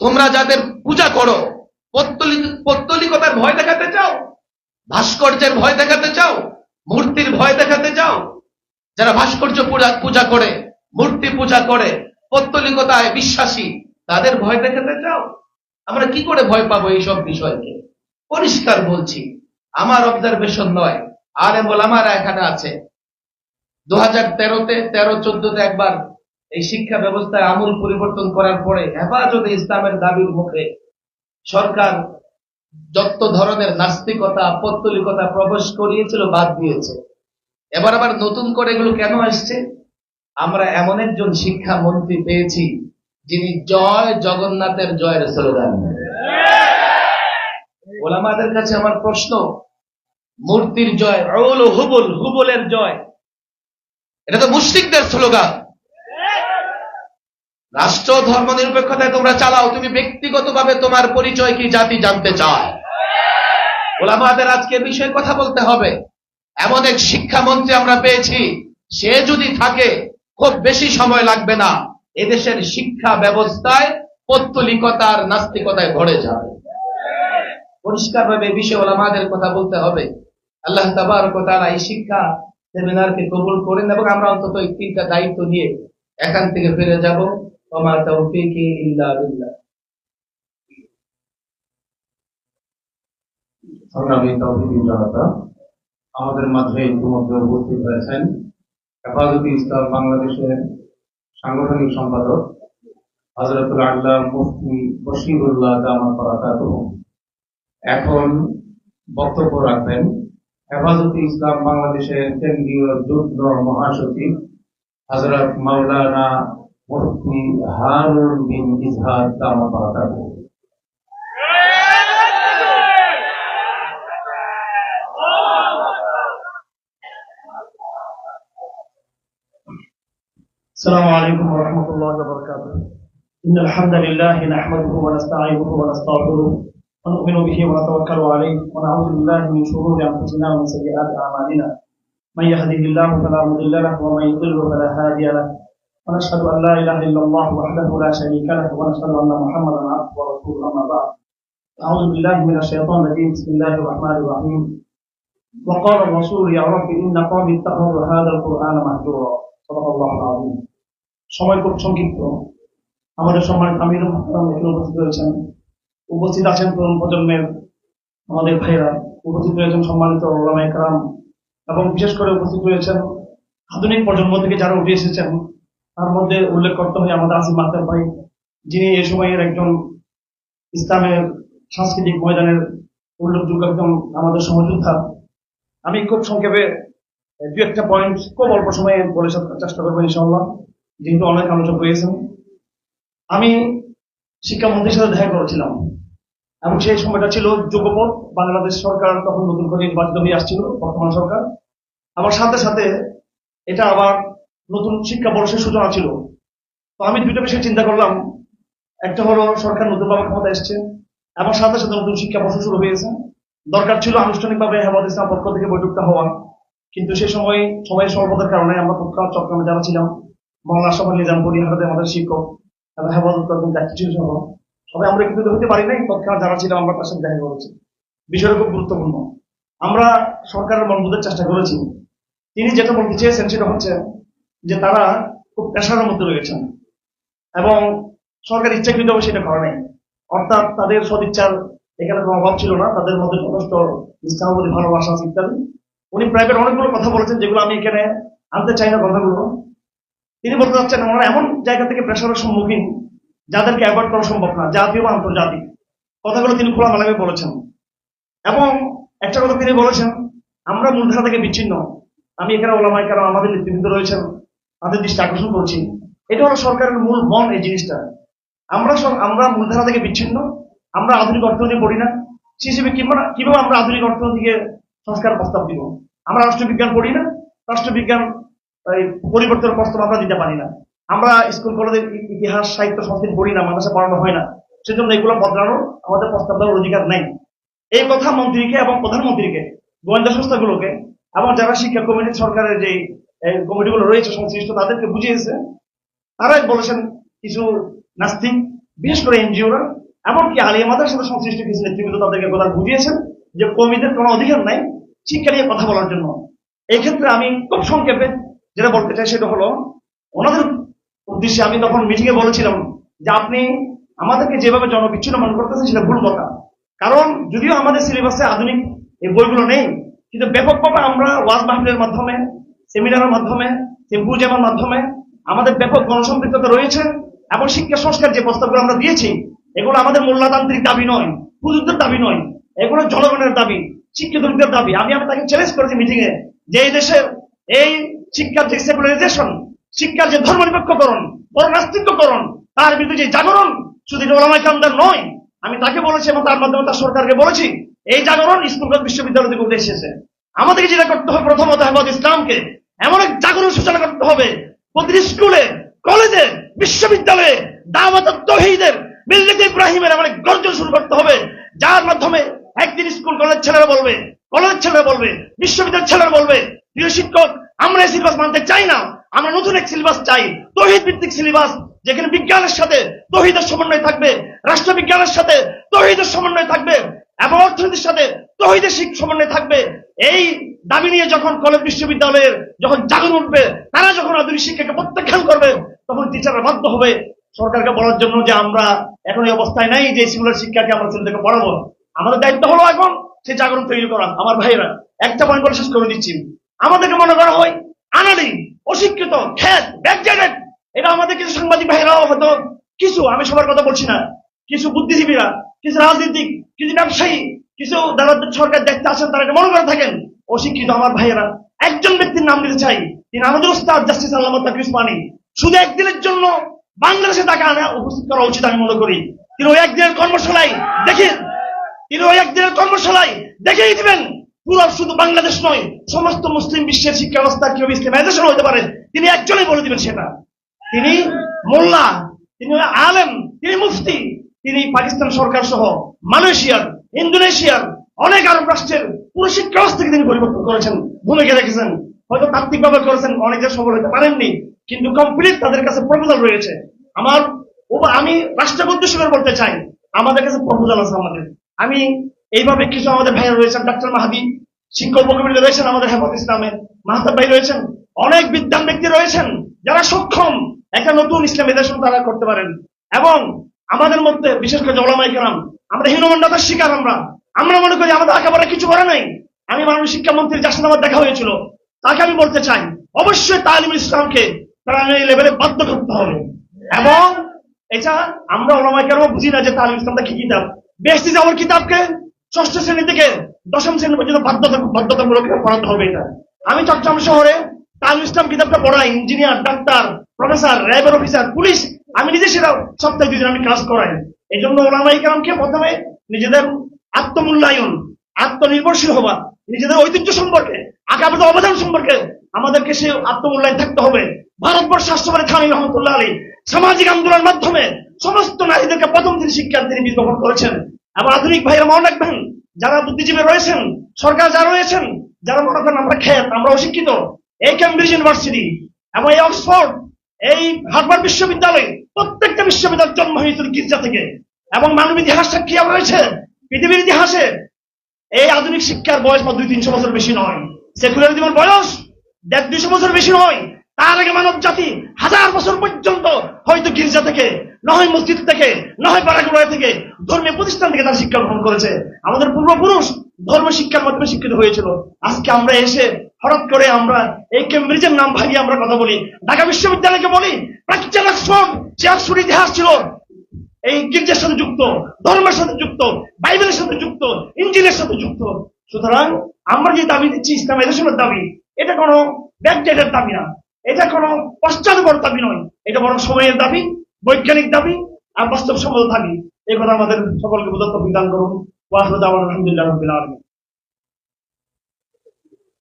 তোমরা যাদের পূজা করো পত্তলিকতার ভয় দেখাতে চাও, ভাস্কর্যের ভয় দেখাতে চাও, মূর্তির ভয় দেখাতে চাও, যারা ভাস্কর্য পূজা করে, মূর্তি পূজা করে, পত্তলিকতায় বিশ্বাসী, তাদের ভয় দেখাতে চাও? আমরা কি করে ভয় পাবো এইসব বিষয়কে? পরিষ্কার বলছি, আমার অবজারভেশন নয় আর এম এখানে আছে। দু হাজার তেরোতে তেরো চোদ্দতে একবার এই শিক্ষা ব্যবস্থায় আমূল পরিবর্তন করার পরে হেফাজতে ইসলামের দাবির মুখে সরকার যত ধরনের নাস্তিকতা পত্তলিকতা প্রবেশ করিয়েছিল বাদ দিয়েছে। এবার আবার নতুন করে এগুলো কেন আসছে? আমরা এমন একজন শিক্ষা শিক্ষামন্ত্রী পেয়েছি যিনি জয় জগন্নাথের জয়ের স্লোগান। ওলামাদের কাছে আমার প্রশ্ন মূর্তির জয়, রৌল হুবুল, হুবুলের জয়। এটা তো মুসলিকদের স্লোগান। রাষ্ট্র ধর্ম নিরপেক্ষতায় তোমরা চালাও, তুমি ব্যক্তিগতভাবে তোমার পরিচয় কি জাতি জানতে চায়। ওলামাদের আজকে বিষয়ে কথা বলতে হবে। এমন এক শিক্ষামন্ত্রী আমরা পেয়েছি, সে যদি থাকে, খুব বেশি সময় লাগবে না। এদেশের শিক্ষা ব্যবস্থায় পত্তলিকতার নাস্তিকতায় ভরে যাবে পরিষ্কার ভাবে এই বিষয়ে ওলামাদের কথা বলতে হবে। আল্লাহ তাবার কথা এই শিক্ষা সেমিনারকে কবুল করেন এবং আমরা অন্তত এই তিনটা দায়িত্ব নিয়ে এখান থেকে ফিরে যাব। তোমার তৌফিকি ইল্লা বিল্লাহ। তৌহিদি জনতা, আমাদের মাঝে ইতিমধ্যে উপস্থিত হয়েছেন হেফাজতে ইসলাম বাংলাদেশের সাংগঠনিক সম্পাদক হজরতুল আল্লাহ মুফতি বশিরুল্লাহ জামা করাকাত এখন বক্তব্য রাখবেন হেফাজতে ইসলাম বাংলাদেশের কেন্দ্রীয় যুগ্ম মহাসচিব হজরত মাওলানা মুফতি হারুন বিন ইজহার জামা করাকাত السلام عليكم ورحمة الله وبركاته إن الحمد لله نحمده ونستعينه ونستغفره ونؤمن به ونتوكل عليه ونعوذ بالله من شرور أنفسنا ومن سيئات أعمالنا. من يهده الله فلا مضل له ومن يضل فلا هادي له. ونشهد أن لا إله إلا الله وحده لا شريك له ونشهد أن محمدا عبده ورسوله أما بعد. أعوذ بالله من الشيطان الرجيم. بسم الله الرحمن الرحيم. وقال الرسول يا رب إن قومي اتخذوا هذا القرآن مهجورا. صدق الله العظيم. সময় খুব সংক্ষিপ্ত। আমাদের সম্মানিত আমির উপস্থিত রয়েছেন। উপস্থিত আছেন তরুণ প্রজন্মের আমাদের ভাইরা উপস্থিত রয়েছেন সম্মানিত ওলামা একরাম এবং বিশেষ করে উপস্থিত রয়েছেন আধুনিক প্রজন্ম থেকে যারা উঠে এসেছেন, তার মধ্যে উল্লেখ করতে হয় আমাদের আসিম মাস্টার ভাই, যিনি এ সময়ের একজন ইসলামের সাংস্কৃতিক ময়দানের উল্লেখযোগ্য একজন আমাদের সহযোদ্ধা। আমি খুব সংক্ষেপে দু একটা পয়েন্ট খুব অল্প সময়ে বলে চেষ্টা করব ইনশাল্লাহ যেহেতু অনেক আলোচনা হয়েছেন আমি শিক্ষামন্ত্রীর সাথে দেখা করেছিলাম। এবং সেই সময়টা ছিল যুগপথ বাংলাদেশ সরকার তখন নতুন করে নির্বাচিত হয়ে আসছিল, বর্তমান সরকার। আমার সাথে সাথে এটা আবার নতুন শিক্ষা শিক্ষাবর্ষের সূচনা ছিল। তো আমি দুইটা বিষয় চিন্তা করলাম। একটা হলো, সরকার নতুনভাবে ক্ষমতা এসছে এবং সাথে সাথে নতুন শিক্ষা শিক্ষাবর্ষ শুরু হয়েছে দরকার ছিল আনুষ্ঠানিকভাবে হেফাজ ইসলাম পক্ষ থেকে বৈঠকটা হওয়া। কিন্তু সেই সময় সময়ের স্বল্পতার কারণে আমরা তৎকাল চট্টগ্রামে যারা ছিলাম, বাংলা সভা নিজাম পরিহারাতে আমাদের শিক্ষক এবং হেফাজত কর্মী দায়িত্ব ছিল সবাই আমরা কিন্তু হতে পারি নাই তৎকাল যারা ছিলাম আমরা তার সাথে দেখা করেছি বিষয়টা খুব গুরুত্বপূর্ণ। আমরা সরকারের মন বোঝার চেষ্টা করেছি। তিনি যেটা বলতে চেয়েছেন সেটা হচ্ছে যে তারা খুব পেশার মধ্যে রয়েছেন এবং সরকার ইচ্ছাকৃতভাবে সেটা করে নাই। অর্থাৎ তাদের সদিচ্ছার এখানে কোনো অভাব ছিল না, তাদের মধ্যে যথেষ্ট ইসলামের প্রতি ভালোবাসা আছে ইত্যাদি। উনি প্রাইভেট অনেকগুলো কথা বলেছেন যেগুলো আমি এখানে আনতে চাই না কথাগুলো। তিনি বলতে চাচ্ছেন আমরা এমন জায়গা থেকে প্রেশারের সম্মুখীন যাদেরকে অ্যাভয়েড করা সম্ভব না জাতীয় বা আন্তর্জাতিক। কথাগুলো তিনি খোলামেলাভাবে বলেছেন। এবং একটা কথা তিনি বলেছেন, আমরা মূলধারা থেকে বিচ্ছিন্ন। আমি এখানে ওলামাই কারণ আমাদের নেতৃবৃন্দ রয়েছেন, তাদের দৃষ্টি আকর্ষণ করছি। এটা হলো সরকারের মূল মন এই জিনিসটা। আমরা আমরা মূলধারা থেকে বিচ্ছিন্ন, আমরা আধুনিক অর্থনীতি পড়ি না। সে হিসেবে কিংবা কীভাবে আমরা আধুনিক অর্থনীতিকে সংস্কার প্রস্তাব দিব? আমরা রাষ্ট্রবিজ্ঞান পড়ি না, রাষ্ট্রবিজ্ঞান পরিবর্তনের প্রস্তাব আমরা দিতে পারি না। আমরা স্কুল, কলেজের ইতিহাস, সাহিত্য সংস্কৃতি পড়ি না, মাদ্রাসা পড়ানো হয় না। সেজন্য এগুলো বদলানোর আমাদের প্রস্তাব দেওয়ার অধিকার নেই। এই কথা মন্ত্রীকে এবং প্রধানমন্ত্রীকে, গোয়েন্দা সংস্থাগুলোকে এবং যারা শিক্ষা কমিটি, সরকারের যে কমিটিগুলো রয়েছে, সংশ্লিষ্ট তাদেরকে বুঝিয়েছে। তারাই বলেছেন কিছু নাস্তিক, বিশেষ করে এনজিওরা, এমনকি আলিয়া মাদার সাথে সংশ্লিষ্ট কিছু নেতৃবৃন্দ তাদেরকে কথা বুঝিয়েছেন যে কমিদের কোনো অধিকার নাই শিক্ষা নিয়ে কথা বলার জন্য। এই ক্ষেত্রে আমি খুব সংক্ষেপে যেটা বলতে চাই সেটা হলো, ওনাদের উদ্দেশ্যে আমি তখন মিটিং এ বলেছিলাম যে আপনি আমাদেরকে যেভাবে জনবিচ্ছিন্ন মনে করতেছেন সেটা ভুল কথা। কারণ যদিও আমাদের সিলেবাসে আধুনিক এই বইগুলো নেই, কিন্তু ব্যাপকভাবে আমরা ওয়াজ মাহফিলের মাধ্যমে, সেমিনারের মাধ্যমে সিম্পোজিয়ামের মাধ্যমে আমাদের ব্যাপক গণসম্পৃক্ততা রয়েছে এবং শিক্ষা সংস্কার যে প্রস্তাবগুলো আমরা দিয়েছি, এগুলো আমাদের মূল্যতান্ত্রিক দাবি নয় পুজুরদের দাবি নয়, এগুলো জনগণের দাবি শিক্ষিতদের দাবি। আমি আমি তাকে চ্যালেঞ্জ করেছি মিটিং এ যে এই দেশের এই শিক্ষার যে সেকুলারাইজেশন শিক্ষার যে ধর্মনিরপেক্ষকরণ পরনাস্তিত্বকরণ তার বিরুদ্ধে যে জাগরণ, শুধু এটা ওলামায়ে কেরামদের নয়, আমি তাকে বলেছি এবং তার মাধ্যমে তার সরকারকে বলেছি, এই জাগরণ স্কুল বিশ্ববিদ্যালয় থেকে উঠে এসেছে। আমাদেরকে যেটা করতে হবে প্রথমত হেফাজত ইসলামকে। এমন এক জাগরণ সূচনা করতে হবে, প্রতিটি স্কুলে, কলেজে, বিশ্ববিদ্যালয়ে দাওয়াত তহিদের ইব্রাহিমের এমন এক গর্জন শুরু করতে হবে, যার মাধ্যমে একদিন স্কুল কলেজ ছেলেরা বলবে কলেজ ছেলেরা বলবে, বিশ্ববিদ্যালয়ের ছেলেরা বলবে, প্রিয় শিক্ষক, আমরা এই সিলেবাস মানতে চাই না। আমরা নতুন এক সিলেবাস চাই। তহিদ ভিত্তিক সিলেবাস যেখানে বিজ্ঞানের সাথে তহিদের সমন্বয় থাকবে, রাষ্ট্রবিজ্ঞানের সাথে তহিদের সমন্বয় থাকবে, এবং অর্থনীতির সাথে তহিদের সমন্বয় থাকবে। এই দাবি নিয়ে যখন কলেজ বিশ্ববিদ্যালয়ের যখন জাগরণ উঠবে, তারা যখন আধুনিক শিক্ষাকে প্রত্যাখ্যান করবে, তখন টিচাররা বাধ্য হবে সরকারকে বলার জন্য যে আমরা এখন এই অবস্থায় নাই যে সিকুলার শিক্ষাকে আমরা ছেলেদেরকে পড়াবো। আমাদের দায়িত্ব হলো এখন সেই জাগরণ তৈরি করা, আমার ভাইয়েরা। একটা পয়েন্ট বলে শেষ করে দিচ্ছি। আমাদেরকে মনে করা হয় আনালি, অশিক্ষিত খ্যাত ব্যাকডেটেড এটা আমাদের কিছু সাংবাদিক ভাইরাও হয়তো কিছু, আমি সবার কথা বলছি না। কিছু বুদ্ধিজীবীরা, কিছু রাজনীতিক, কিছু ব্যবসায়ী, কিছু যারা সরকার দেখতে আসেন, তারা এটা মনে করে থাকেন, অশিক্ষিত আমার ভাইয়েরা। একজন ব্যক্তির নাম দিতে চাই, তিনি আমাদের উস্তাদ জাস্টিস আল্লাহ তাকিস শুধু একদিনের জন্য বাংলাদেশে তাকে আনা উপস্থিত করা উচিত আমি মনে করি। তিনি ওই একদিনের কর্মশালায় দেখে তিনি ওই একদিনের কর্মশালায় দেখেই দিবেন পুরো শুধু বাংলাদেশ নয়, সমস্ত মুসলিম বিশ্বের শিক্ষা ব্যবস্থা কীভাবে ইসলামাইজেশন হতে পারে? তিনি একজনই বলে দিবেন সেটা। তিনি মোল্লা, তিনি আলেম, তিনি মুফতি, তিনি পাকিস্তান সরকার সহ মালয়েশিয়ার, ইন্দোনেশিয়ার, অনেক আরব রাষ্ট্রের পুরো শিক্ষা ব্যবস্থাকে তিনি পরিবর্তন করেছেন, ভূমিকা রেখেছেন। হয়তো তাত্ত্বিকভাবে করেছেন অনেকের সফল হতে পারেননি, কিন্তু কমপ্লিট তাদের কাছে প্রপোজাল রয়েছে। আমার আমি রাষ্ট্রপতি করে বলতে চাই, আমাদের কাছে প্রপোজাল আছে আমাদের। আমি এইভাবে কিছু আমাদের ভাইরা রয়েছেন, ডাক্তার মাহাদি শিক্ষক উপকমিটি রয়েছেন আমাদের হেফাজ ইসলামে মাহাতাব ভাই রয়েছেন। অনেক বিদ্যান ব্যক্তি রয়েছেন যারা সক্ষম একটা নতুন ইসলামিজেশন তারা করতে পারেন। এবং আমাদের মধ্যে, বিশেষ করে জলামাই কেরাম, আমরা হীনমন্ডতার শিকার আমরা। আমরা মনে করি আমাদের একেবারে কিছু করে নাই। আমি মাননীয় শিক্ষামন্ত্রী যার সাথে আমার দেখা হয়েছিল, তাকে আমি বলতে চাই, অবশ্যই তালিমুল ইসলামকে তারা এই লেভেলে বাধ্য করতে হবে। এবং এটা আমরা ওলামাই কেন বুঝি না যে তালিম ইসলামটা কি কিতাব। বেশি যাওয়ার কিতাবকে ষষ্ঠ শ্রেণি থেকে দশম শ্রেণি পর্যন্ত বাধ্যতা বাধ্যতামূলক পড়াতে হবে এটা। আমি চট্টগ্রাম শহরে তালিম ইসলাম কিতাবটা পড়াই, ইঞ্জিনিয়ার, ডাক্তার, প্রফেসর র্যাবের অফিসার পুলিশ। আমি নিজে সেটা সপ্তাহে দুদিন আমি ক্লাস করাই। এই জন্য ওলামাই কেরামকে প্রথমে নিজেদের আত্মমূল্যায়ন, আত্মনির্ভরশীল হওয়া, নিজেদের ঐতিহ্য সম্পর্কে আগামী অবদান সম্পর্কে আমাদেরকে সে আত্মমূল্যায়ন থাকতে হবে। ভারতবর্ষ রাষ্ট্রপতি খানি রহমতুল্লাহ আলী সামাজিক আন্দোলনের মাধ্যমে সমস্ত নারীদেরকে প্রথম দিন শিক্ষা তিনি বিজ্ঞাপন করেছেন। এবং আধুনিক ভাইয়েরা মনে রাখবেন যারা বুদ্ধিজীবী রয়েছেন, সরকার যারা রয়েছেন, যারা মনে করেন আমরা খেত আমরা অশিক্ষিত, এই কেমব্রিজ ইউনিভার্সিটি এবং এই অক্সফোর্ড এই হার্ভার্ড বিশ্ববিদ্যালয়, প্রত্যেকটা বিশ্ববিদ্যালয় জন্ম হয়েছিল গির্জা থেকে। এবং মানব ইতিহাস সাক্ষী রয়েছে, পৃথিবীর ইতিহাসে। এই আধুনিক শিক্ষার বয়স বা দুই, তিনশো বছর বেশি নয়। সেকুলারিজমের বয়স দেড়, দুইশো বছর বেশি নয়। তার আগে মানব জাতি হাজার বছর পর্যন্ত হয়তো গির্জা থেকে নয় মসজিদ থেকে নয় পাড়াগুড়ায় থেকে, ধর্মীয় প্রতিষ্ঠান থেকে তারা শিক্ষা গ্রহণ করেছে। আমাদের পূর্বপুরুষ ধর্ম শিক্ষার মাধ্যমে শিক্ষিত হয়েছিল। আজকে আমরা এসে হঠাৎ করে আমরা এই কেমব্রিজের নাম ভাবিয়ে আমরা কথা বলি। ঢাকা বিশ্ববিদ্যালয়কে বলি অক্সফোর্ড ইতিহাস ছিল, এই গির্জার সাথে যুক্ত, ধর্মের সাথে যুক্ত, বাইবেলের সাথে যুক্ত ইঞ্জিনের সাথে যুক্ত। সুতরাং আমরা যে দাবি দিচ্ছি ইসলামাইজেশনের দাবি। এটা কোনো ব্যাকডেটের দাবি না। এটা কোনো পশ্চাৎপর দাবি নয়। এটা বরং সময়ের দাবি। বৈজ্ঞানিক দাবি আর বাস্তবসম্মত দাবি এই কথা আমাদের সকলকে বোঝাতে বিধান করুন। ওয়াহরুদ আলহামদুলিল্লাহ রবিল আলমী